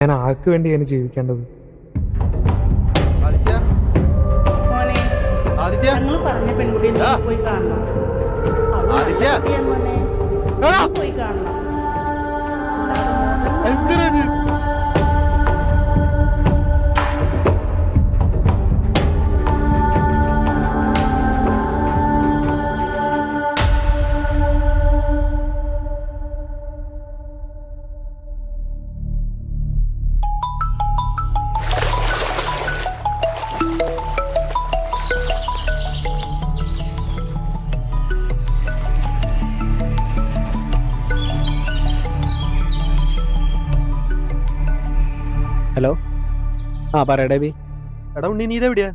ഞാൻ ആർക്ക് വേണ്ടിയാണ് ജീവിക്കേണ്ടത്? ആദിത്യ? ആ പറയടേ ബി എടാ ഉണ്ണി നീ ഇതെവിടെയാ?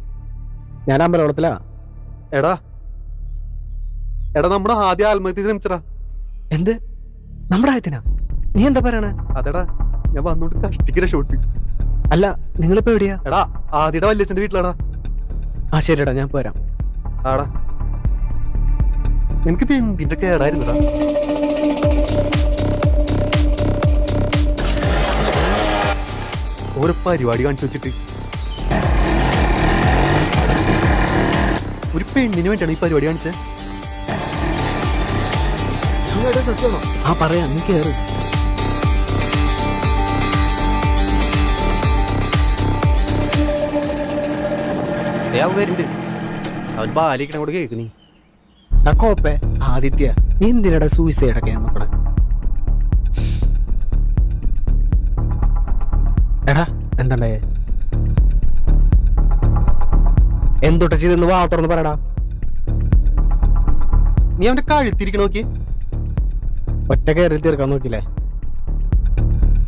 ഞാൻ അമ്പലവളത്തിലാ. എടാ. എടാ നമ്മുടെ ആദ്യ ആത്മഹത്യ ശ്രമിച്ചടാ. എന്ത്? നമ്മുടെ ആയത്തിനാ? നീ എന്താ പറയണേ? അതെടാ ഞാൻ വന്നോണ്ട് കഷ്ടിക്കര ഷോട്ട് അല്ല നിങ്ങളിപ്പോ എവിടെയാ? എടാ ആദ്യയുടെ വല്യച്ഛന്റെ വീട്ടിലാടാ. ആ ശരിടാ ഞാൻ പോരാം. ആടാ. എനിക്ക് എന്തിന്റെ കേടായിരുന്നടാ ഓരോ പരിപാടി കാണിച്ചു വെച്ചിട്ട്. ഒരു പെണ്ണിന് വേണ്ടിയാണ് ഈ പരിപാടി കാണിച്ചത് ആ പറയാ നീ കേറ്. അവൻ ബാലിക്കണ കൂടെ കോപ്പേ ആദിത്യ നീ എന്തിനടാ സൂയിസൈഡ് ഒക്കെ നോക്കണേ എടാ എന്തണ്ടേ എന്തൊട്ട് ചെയ്തെന്ന് വാ തുറന്ന് പറയടാ. നീ അവന്റെ കഴുത്തിരിക്കണ നോക്കി ഒറ്റ കയറി തീർക്കാൻ നോക്കില്ലേ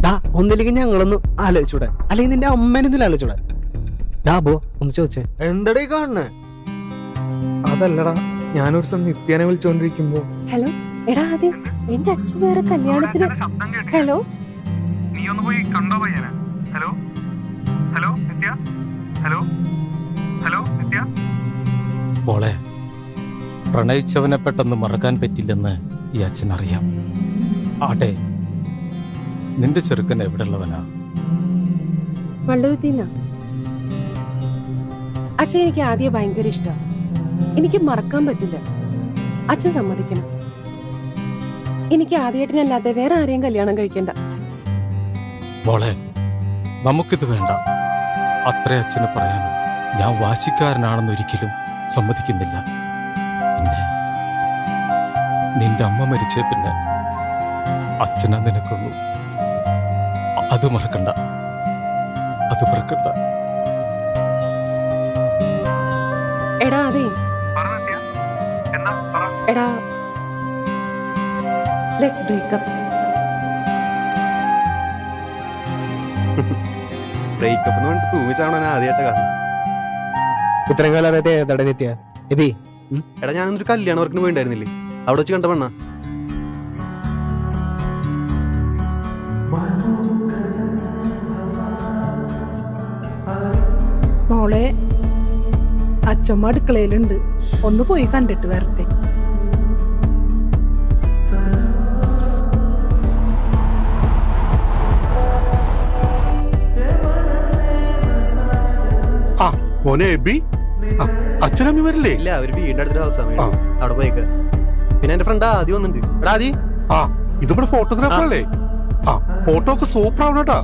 ഡാ ഒന്നില്ലെങ്കിൽ ഞങ്ങളൊന്ന് ആലോചിച്ചൂടെ. അല്ലെങ്കിൽ നിന്റെ അമ്മേനൊന്നും ആലോചിച്ചൂടെ. ഡാ ബോ ഒന്ന് ചോദിച്ചേ. എന്തടേ കാണുന്നേ? അതല്ലടാ ഞാനൊരു ദിവസം നിത്യാനെ വിളിച്ചോണ്ടിരിക്കുമ്പോ. ഹലോ എടാ ആദ്യം എന്റെ അച്ഛൻ വേറെ കല്യാണത്തിന് ഹലോ? നീ ഒന്ന് പോയി കണ്ടോ പയ്യനെ? Hello hello Nitya hello hello Nitya മോളെ പ്രണയിച്ചവനെ പെട്ടെന്ന് മറക്കാൻ പറ്റില്ലെന്ന് ഈ അച്ഛൻ അറിയാം. ആട്ടെ നിന്റെ ചെറുക്കൻ എവിടെയുള്ളവനാ? വള്ളുവത്തിന്ന അച്ഛൻ എനിക്ക് ആദ്യം ഭയങ്കര ഇഷ്ടം. എനിക്ക് മറക്കാൻ പറ്റില്ല. അച്ഛൻ സമ്മതിക്കണം. എനിക്ക് ആദ്യേട്ടനല്ലാതെ വേറെ ആരെയും കല്യാണം കഴിക്കണ്ട. മോളെ നമുക്കിത് വേണ്ട. അത്ര അച്ഛന് പറയാനും. ഞാൻ വാശിക്കാരനാണെന്ന് ഒരിക്കലും സമ്മതിക്കുന്നില്ല. പിന്നെ നിന്റെ അമ്മ മരിച്ച പിന്നെ അച്ഛനാ നിനക്കുള്ളൂ. അത് മറക്കണ്ട. അത് മറക്കണ്ട. എടാ അതെ. എടാ. ലെറ്റ്സ് ബ്രേക്കപ്പ് ബ്രേക്കപ്പ് എന്ന് പറഞ്ഞിട്ട് തൂങ്ങിച്ചാണോ ഞാൻ ആദ്യമായിട്ട് കാണുന്നത്. ഇത്രയും കാലം അറിയാതെ ഏതാടെ നിത്യ എബി. എടാ ഞാനൊരു കല്യാണ വർക്കിന് പോയിണ്ടായിരുന്നില്ലേ? അവിടെ വെച്ച് കണ്ട പെണ്ണ മോളെ അച്ഛമ്മ അടുക്കളയിലുണ്ട്. ഒന്ന് പോയി കണ്ടിട്ട് വരട്ടെ. മോനെ എബി? അച്ഛനമ്മി വരില്ലേ? ഇല്ല അവർ വീടിന്റെ അടുത്തൊരു ഹൗസാണ് ആ. അവിടെ പോയേക്ക. പിന്നെ എന്റെ ഫ്രണ്ട് ആദ്യം വന്നിട്ടുണ്ട് എടാ ആദി. ആ ഇതിവിടെ ഫോട്ടോഗ്രാഫർ അല്ലേ? ആ ഫോട്ടോ ഒക്കെ സൂപ്പർ ആവണം കേട്ടാ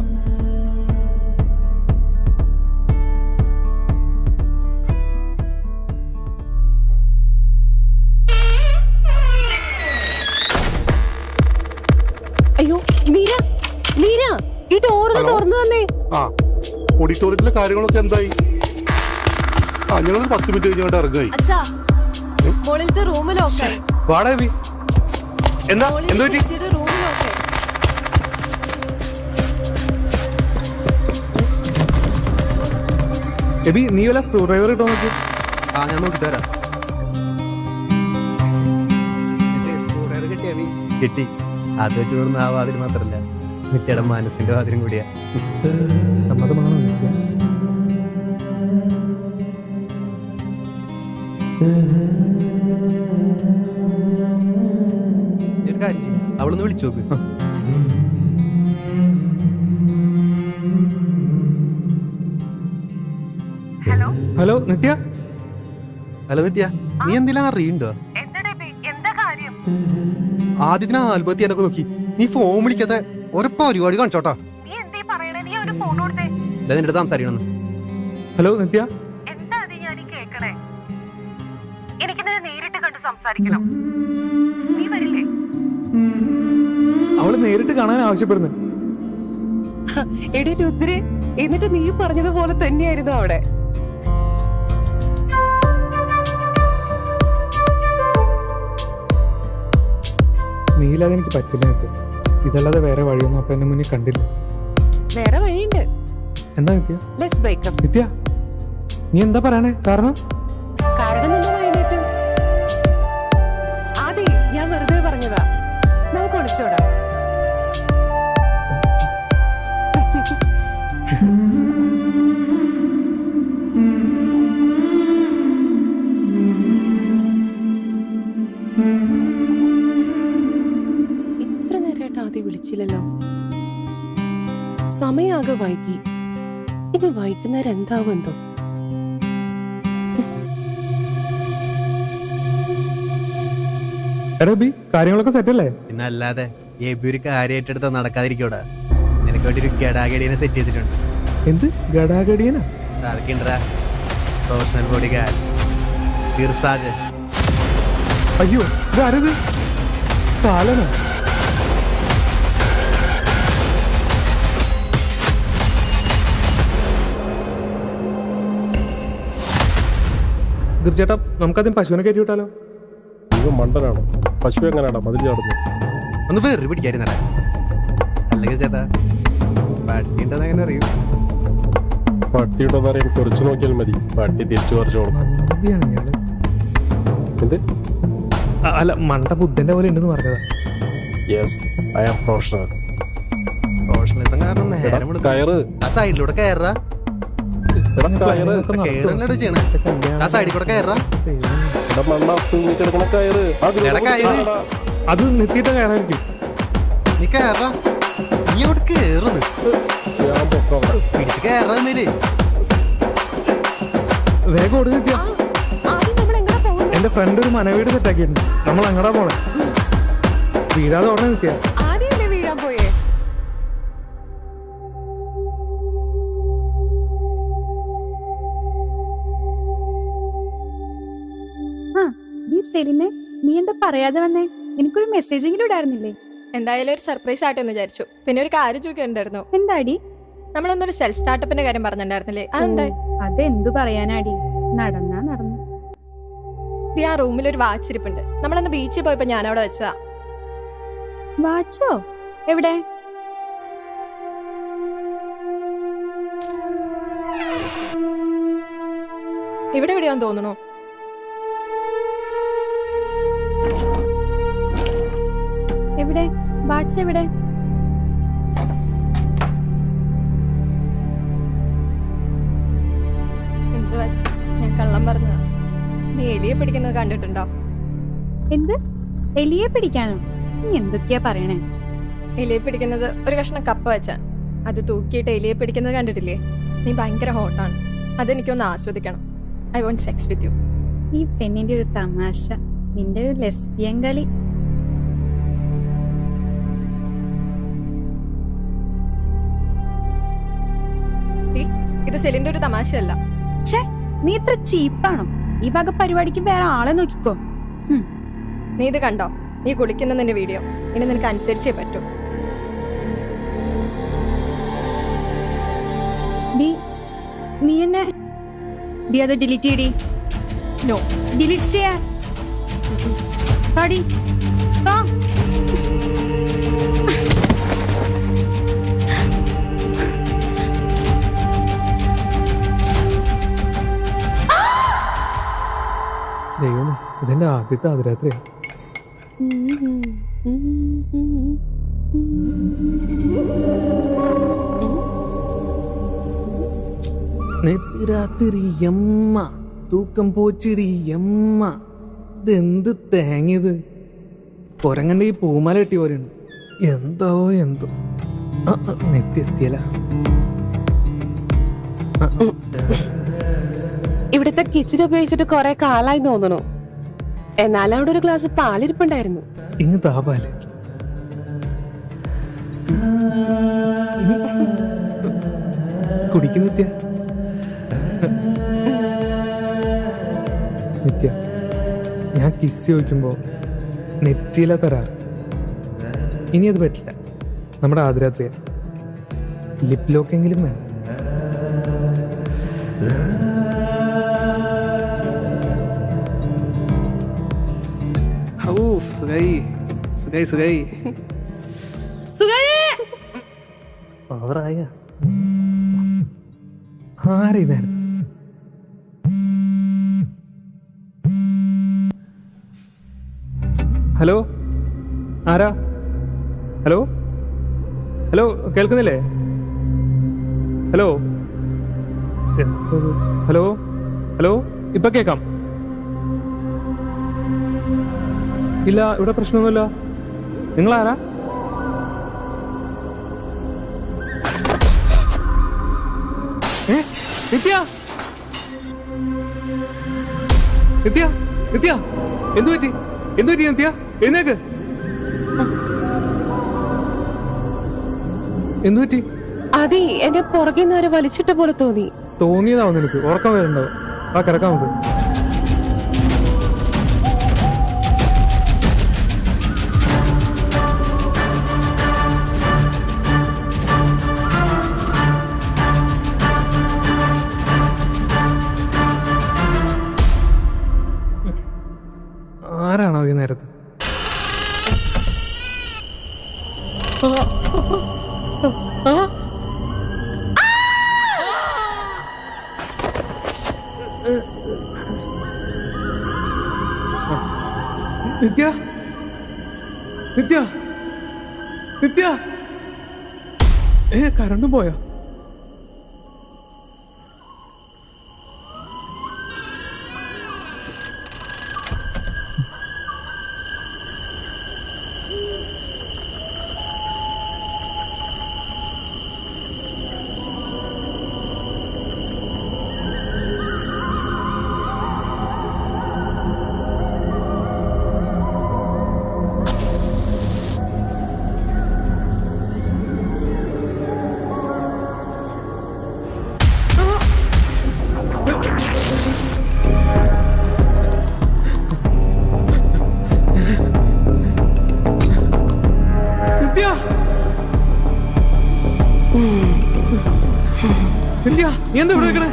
അയ്യോ മീര മീര ഈ ഡോറൊന്ന് തുറന്നു തന്നെ. ആ ഓഡിറ്റോറിയത്തിലെ കാര്യങ്ങളൊക്കെ എന്തായി? ആ ഞങ്ങളൊരു പത്ത് മിനിറ്റ് കഴിഞ്ഞ് അങ്ങോട്ട് ഇറങ്ങായി അച്ഛാ റൂം ലോക്കായി വാടാ എബി എന്താ? എന്ത് പറ്റി? ചേച്ചിയുടെ റൂം ലോക്കായി എബി നീ വല്ല സ്ക്രൂ ഡ്രൈവർ ഇട്ടോ നോക്കി. ആ ഞാൻ നോക്കി തരാം കിട്ടി. അത് വെച്ച് തോന്നുന്ന ആ വാതിൽ മാത്രല്ല മിറ്റയുടെ മനസ്സിന്റെ വാതിലും കൂടിയാ. സമ്മതമാണോ അവളൊന്ന് വിളിച്ചു നോക്ക്. ഹലോ? നിത്യ? ഹലോ നിത്യ. നീ എന്തിനാ അറിയണ്ടോ ആദ്യത്തിന് ആൽബത്തി എന്നൊക്കെ നോക്കി. നീ ഫോൺ വിളിക്കാത്ത ഒരപ്പ പരിപാടി കാണിച്ചോട്ടാ. നിന്റെ സംസാരിക്കണം ഹലോ നിത്യ? സംസാരിക്കണം. നീ വരില്ലേ? അവൾ നേരിട്ട് കാണാൻ ആവശ്യപ്പെടുന്നു. എടി രുദ്രെ എന്നിട്ട് നീ പറഞ്ഞതുപോലെ തന്നെയായിരുന്നു അവിടെ. നീലാതെ എനിക്ക് പറ്റില്ല നിനക്ക്. ഇതല്ലാതെ വേറെ വഴിയൊന്നും അപ്പൊ എന്നെ മുന്നിൽ കണ്ടില്ല. വേറെ വഴിയുണ്ട്. എന്താ നിത്യ? ലെറ്റ്സ് ബ്രേക്കപ്പ് നിത്യ നീ എന്താ പറയണേ കാരണം? ഇനി വൈകുന്നേരം എന്താവും എന്തോ? കാര്യങ്ങളൊക്കെ സെറ്റ് അല്ലേ? പിന്നെ അല്ലാതെ എബി ഒരു കാര്യമായിട്ടെടുത്ത നടക്കാതിരിക്കൂടാ. നിനക്ക് വേണ്ടി ഒരു ഗഡാഗഡിനെ സെറ്റ് ചെയ്തിട്ടുണ്ട്. എന്ത്? ഗടാഗടിയനാ ആർക്കുണ്ടാ? പ്രൊഫഷണൽ ബോഡി ഗാർഡ് ഫിർസാജ് അയ്യോ ഇത് കാലനാ. തീർച്ചയായിട്ടും നമുക്കാദ്യം പശുവിനെ കയറ്റി വിട്ടാലോ ഇത് മണ്ടനാണോ? പശു എങ്ങനെയാണോ മതിൽ ചാടുന്നത്? ഒന്ന് വേറെ പിടിക്കായിരുന്നല്ലേ അല്ലെങ്കിൽ ചേട്ടാ പട്ടി എങ്ങനെ അറിയും? പട്ടിയുടെ പറയാൻ കുറച്ച് നോക്കിയാൽ മതി. പട്ടി തിരിച്ചു പറിച്ചോളും മന്ദിയാണ് ഇയാൾ. എന്ത്? അ- അല്ല മണ്ട ബുദ്ധന്റെ പോലെ ഉണ്ടെന്ന് പറഞ്ഞതാ. Yes I am professional professionalism കാരണം നേരം വെളുക്കും. കയറ്. ആ സൈഡിലൂടെ കയറാ. അത് നിർത്തിയിട്ട് കയറായിരിക്കും. നീ കയറാ നീ. അവിടെ. കേറുന്നു പിടിച്ച് കയറാന്നേലേ വേഗം ഓടി നിർത്തിയ എന്റെ ഫ്രണ്ട് ഒരു മനവീട് സെറ്റാക്കിയിട്ടുണ്ട് നമ്മൾ അങ്ങടാ പോണേ? വീഴാതെ ഓടണേ നിത്യ സെലിനെ നീ എന്താ പറയാതെ വന്നേ? എനിക്കൊരു മെസ്സേജെങ്കിലും ഇടായിരുന്നില്ലേ? എന്തായാലും ഒരു സർപ്രൈസ് ആയിട്ട് എന്ന് വിചാരിച്ചു. പിന്നെ ഒരു കാര്യം ചോദിക്കണ്ടായിരുന്നു എന്താടി? നമ്മളൊന്നൊരു സെൽഫ് സ്റ്റാർട്ടപ്പിന്റെ കാര്യം പറഞ്ഞിട്ടുണ്ടായിരുന്നില്ലേ? അതെന്താ? അതെന്തു പറയാനാടി? നടന്നാ നടന്നു. ആ റൂമിൽ ഒരു വാച്ച് ഇരിപ്പുണ്ട് നമ്മളന്ന് ബീച്ചിൽ പോയപ്പോ ഞാൻ അവിടെ വെച്ചതാ. വാച്ചോ? എവിടെ? ഇവിടെ എവിടെയാന്ന് തോന്നുന്നു. എവിടെ? വാച്ച് എവിടെ? എന്ത് വാച്ച് ഞാൻ കള്ളം പറഞ്ഞതാ. നീ എലിയെ പിടിക്കുന്നത് കണ്ടിട്ടുണ്ടോ? എന്ത്? എലിയെ പിടിക്കാനോ? നീ എന്തൊക്കെയാ പറയണേ? എലിയെ പിടിക്കുന്നത് ഒരു കഷ്ണം കപ്പ വെച്ചാ. അത് തൂക്കിയിട്ട് എലിയെ പിടിക്കുന്നത് കണ്ടിട്ടില്ലേ? നീ ഭയങ്കര ഹോട്ടാണ്. അതെനിക്കൊന്ന് ആസ്വദിക്കണം. I want sex with you. ഈ പെണ്ണിന്റെ ഒരു തമാശ. നിന്റെ ഒരു ലെസ്ബിയൻ കളി. ഇത് സെലിന്റെ ഒരു തമാശയല്ല. ഛേ നീ ഇത്ര ചീപ്പാണോ? ഈ വക പരിപാടിക്ക് വേറെ ആളെ നോക്കിക്കോ. നീ ഇത് കണ്ടോ? നീ കുളിക്കുന്ന നിന്റെ വീഡിയോ. ഇനി നിനക്ക് അനുസരിച്ചേ പറ്റൂ. നീ എന്നെ ഡി അത് ഡിലീറ്റ് ചെയ്യടി നോ. ഡിലീറ്റ് ചെയ്യാ. പാടി. ആ ഇതെന്റെ ആദ്യത്തെ അതിരാത്രിയാ നെത്തിരാത്രി എമ്മ തൂക്കം പോച്ചിടി എമ്മ ഇതെന്ത് തേങ്ങിയത്? കൊരങ്ങന്റെ ഈ പൂമാല കെട്ടി പോലെയുണ്ട്. എന്തോ എന്തോ. നെത്തി എത്തിയല്ല ഇവിടുത്തെ കിച്ചൺ ഉപയോഗിച്ചിട്ട് കുറെ കാലായി തോന്നണു. എന്നാൽ അവിടെ ഒരു ഗ്ലാസ് പാലിരിപ്പുണ്ടായിരുന്നു. ഇങ്ങ് താപാൽ നിത്യ. നിത്യ ഞാൻ കിസ് ചോദിക്കുമ്പോ നെറ്റിയില തരാറ്. ഇനി അത് പറ്റില്ല. നമ്മുടെ ആദരാത്രിയ ലിപ് ലോക്കെങ്കിലും വേണം. സുഖായി സുഖായി സുഖായി ഓവറായ ആരാ ഇതായിരുന്നു ഹലോ? ആരാ? ഹലോ? ഹലോ കേൾക്കുന്നില്ലേ? ഹലോ? ഹലോ? ഹലോ? ഇപ്പൊ കേക്കാം ഇല്ല ഇവിടെ പ്രശ്നമൊന്നുമില്ല. നിങ്ങളാരാ? നിത്യ? നിത്യ? നിത്യ? എന്തു പറ്റി? എന്തു പറ്റി നിത്യ? എഴുന്നേക്ക്. എന്തു പറ്റി? അതെ എന്നെ പുറകെ നിന്ന് വലിച്ചിട്ട പോലെ തോന്നി. തോന്നിയതാവും നിനക്ക്? ഉറക്കം വരുന്നുണ്ടോ? ആ കിടക്കാൻ നമുക്ക്. നിത്യ. നിത്യ. നിത്യ. ഏ കറണ്ടും പോയോ? നീ എന്താ ഇവിടെ വെക്കണേ